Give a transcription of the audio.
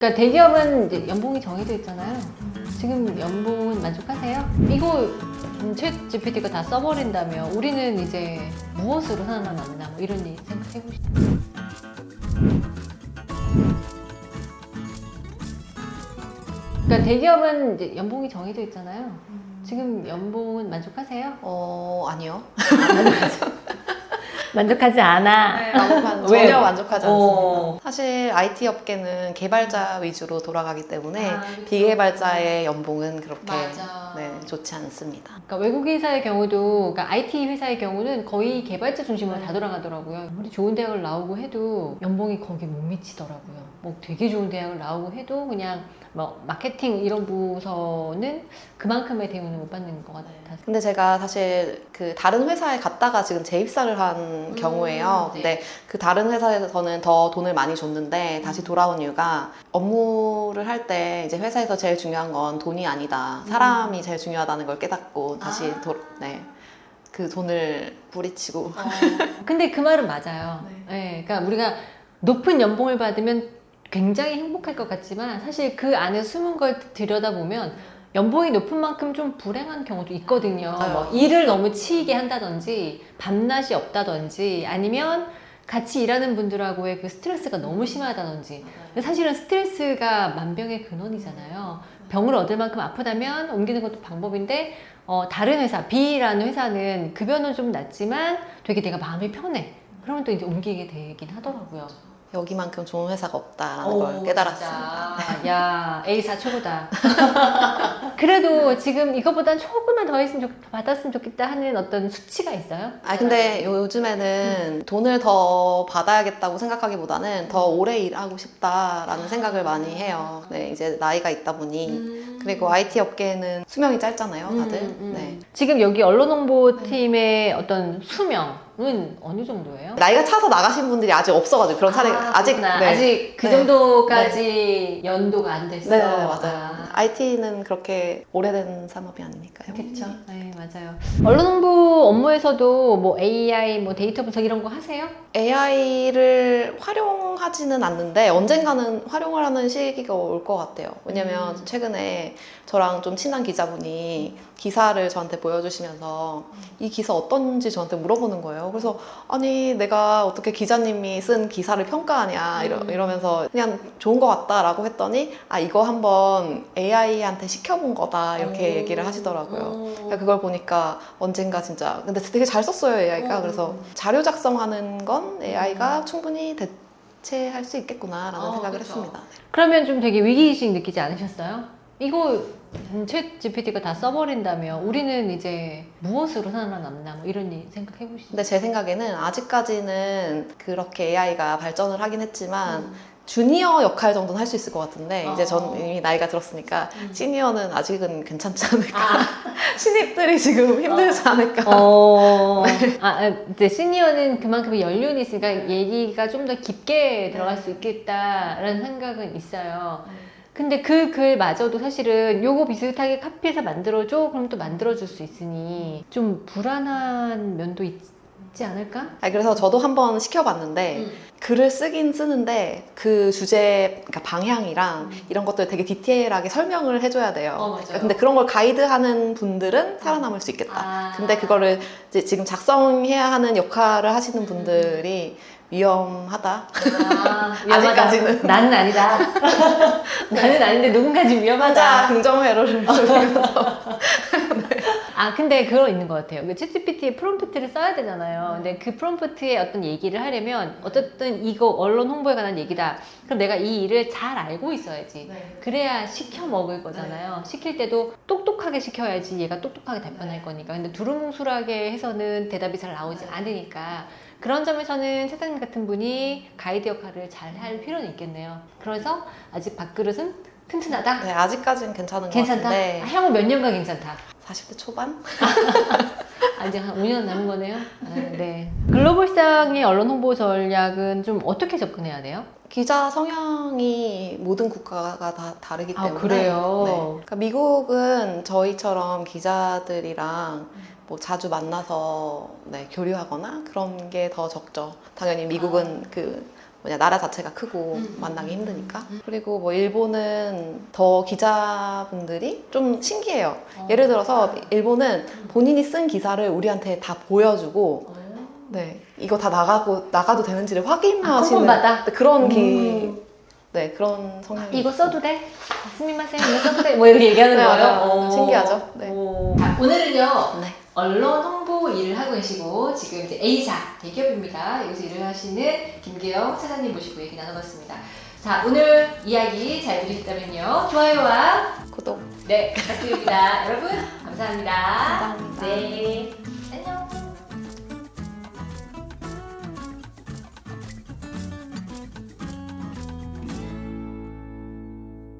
그러니까 대기업은 이제 연봉이 정해져 있잖아요. 지금 연봉은 만족하세요? 이거 챗 GPT가 다 써버린다면 우리는 이제 무엇으로 살아남나 뭐 이런 얘기 생각해 보시죠. 그러니까 대기업은 이제 연봉이 정해져 있잖아요. 지금 연봉은 만족하세요? 어 아니요. 만족하지 않아. 네, 만족한, 왜요? 전혀 만족하지 어. 않습니다. 사실 IT 업계는 개발자 위주로 돌아가기 때문에 아. 비개발자의 연봉은 그렇게 맞아. 네, 좋지 않습니다. 그러니까 외국 회사의 경우도, 그러니까 IT 회사의 경우는 거의 개발자 중심으로 다 돌아가더라고요. 아무리 좋은 대학을 나오고 해도 연봉이 거기 못 미치더라고요. 뭐 되게 좋은 대학을 나오고 해도 그냥 뭐 마케팅 이런 부서는 그만큼의 대우는 못 받는 것 같아서. 근데 제가 사실 그 다른 회사에 갔다가 지금 재입사를 한 경우에요. 네. 근데 그 다른 회사에서는 더 돈을 많이 줬는데 다시 돌아온 이유가 업무를 할 때 이제 회사에서 제일 중요한 건 돈이 아니다. 사람이 제일 중요하다는 걸 깨닫고 다시 아. 도, 네. 그 돈을 뿌리치고 근데 그 말은 맞아요. 네, 그러니까 우리가 높은 연봉을 받으면 굉장히 행복할 것 같지만 사실 그 안에 숨은 걸 들여다보면 연봉이 높은 만큼 좀 불행한 경우도 있거든요. 뭐 일을 너무 치이게 한다든지 밤낮이 없다든지 아니면 같이 일하는 분들하고의 그 스트레스가 너무 심하다든지 사실은 스트레스가 만병의 근원이잖아요. 병을 얻을 만큼 아프다면 옮기는 것도 방법인데 어, 다른 회사 B라는 회사는 급여는 좀 낮지만 되게 내가 마음이 편해. 그러면 또 이제 옮기게 되긴 하더라고요. 여기만큼 좋은 회사가 없다라는 오, 걸 깨달았습니다. 진짜. 야, A사 최고다. 그래도 지금 이거보단 조금만 더 했으면 좋, 더 받았으면 좋겠다 하는 어떤 수치가 있어요? 아 근데 요즘에는 돈을 더 받아야겠다고 생각하기보다는 더 오래 일하고 싶다라는 생각을 많이 해요. 네 이제 나이가 있다 보니 그리고 IT 업계는 수명이 짧잖아요, 다들. 음, 음. 네. 지금 여기 언론홍보팀의 어떤 수명 은 어느 정도예요? 나이가 차서 나가신 분들이 아직 없어가지고 그런 사례가 아, 직 그렇구나. 네. 아직 그 네. 정도까지 연도가 안 됐어. 네, 네, 네, 맞아요. 아. IT는 그렇게 오래된 산업이 아니니까요. 그렇죠. 네, 맞아요. 언론 홍보 업무에서도 뭐 AI, 뭐 데이터 분석 이런 거 하세요? AI를 활용하지는 않는데 언젠가는 활용을 하는 시기가 올 것 같아요. 왜냐면 음. 최근에 저랑 좀 친한 기자분이 기사를 저한테 보여주시면서 이 기사 어떤지 저한테 물어보는 거예요. 그래서 아니 내가 어떻게 기자님이 쓴 기사를 평가하냐 이러, 음. 이러면서 그냥 좋은 것 같다라고 했더니 아 이거 한번 AI한테 시켜본 거다 이렇게 오. 얘기를 하시더라고요. 오. 그러니까 그걸 보니까 언젠가 진짜 근데 되게 잘 썼어요 AI가 어. 그래서 자료 작성하는 건 AI가 충분히 대체할 수 있겠구나라는 어, 생각을 그쵸. 했습니다. 그러면 좀 되게 위기의식 느끼지 않으셨어요? 이거 챗 GPT가 다 써버린다면 우리는 이제 무엇으로 살아남나 뭐 이런 일 생각해 보시죠. 근데 제 생각에는 아직까지는 그렇게 AI가 발전을 하긴 했지만 음. 주니어 역할 정도는 할 수 있을 것 같은데 이제 어. 전 이미 나이가 들었으니까 음. 시니어는 아직은 괜찮지 않을까 아, 신입들이 지금 힘들지 않을까 어, 아, 아, 이제 시니어는 그만큼의 연륜이 있으니까 얘기가 좀 더 깊게 들어갈 수 있겠다라는 생각은 있어요. 근데 그 글마저도 사실은 요거 비슷하게 카피해서 만들어줘? 그럼 또 만들어줄 수 있으니 좀 불안한 면도 있 지 않을까? 아니, 그래서 저도 한번 시켜봤는데 음. 글을 쓰긴 쓰는데 그 주제 그러니까 방향이랑 이런 것들 되게 디테일하게 설명을 해줘야 돼요. 어, 맞아요. 근데 그런 걸 가이드하는 분들은 살아남을 수 있겠다. 아. 근데 그거를 지금 작성해야 하는 역할을 하시는 분들이 위험하다. 아. 아직까지는. 나는 아니다. 나는 아닌데 누군가지 혼자 위험하다. 긍정 회로를 돌리면서 아, 근데 그거 있는 것 같아요. 그 챗GPT에 프롬프트를 써야 되잖아요. 근데 그 프롬프트에 어떤 얘기를 하려면 어쨌든 이거 언론 홍보에 관한 얘기다. 그럼 내가 이 일을 잘 알고 있어야지. 그래야 시켜 먹을 거잖아요. 시킬 때도 똑똑하게 시켜야지 얘가 똑똑하게 답변할 거니까. 근데 두루뭉술하게 해서는 대답이 잘 나오지 않으니까. 그런 점에서는 세상님 같은 분이 가이드 역할을 잘 할 필요는 있겠네요. 그래서 아직 밥그릇은 튼튼하다. 네, 아직까지는 괜찮은 것 괜찮다. 같은데 아, 형은 몇 년간 괜찮다. 40대 초반? 아직 한 5년 남은 거네요. 아, 네. 글로벌상의 언론 홍보 전략은 좀 어떻게 접근해야 돼요? 기자 성향이 모든 국가가 다 다르기 아, 때문에 그래요? 네. 그러니까 미국은 저희처럼 기자들이랑 뭐 자주 만나서 네, 교류하거나 그런 게 더 적죠. 당연히 미국은 그 뭐냐 나라 자체가 크고 음. 만나기 힘드니까. 음. 그리고 뭐 일본은 더 기자분들이 좀 신기해요. 어. 예를 들어서 일본은 본인이 쓴 기사를 우리한테 다 보여주고 어. 네 이거 다 나가고 나가도 되는지를 아, 확인하시는 꼼꼼하다? 네, 그런 기 음. 네 그런 성향이 이거 써도 돼? 스미마셍 이거 써도 돼? 뭐 이렇게 얘기하는 네, 거예요? 신기하죠? 네. 오. 자, 오늘은요 네. 언론 홍보 일을 하고 계시고 지금 이제 A사 대기업입니다. 여기서 일을 하시는 김계영 차장님 모시고 얘기 나눠봤습니다. 자 오늘 이야기 잘 들으셨다면요 좋아요와 구독 네 부탁드립니다. 여러분 감사합니다. 감사합니다. 네.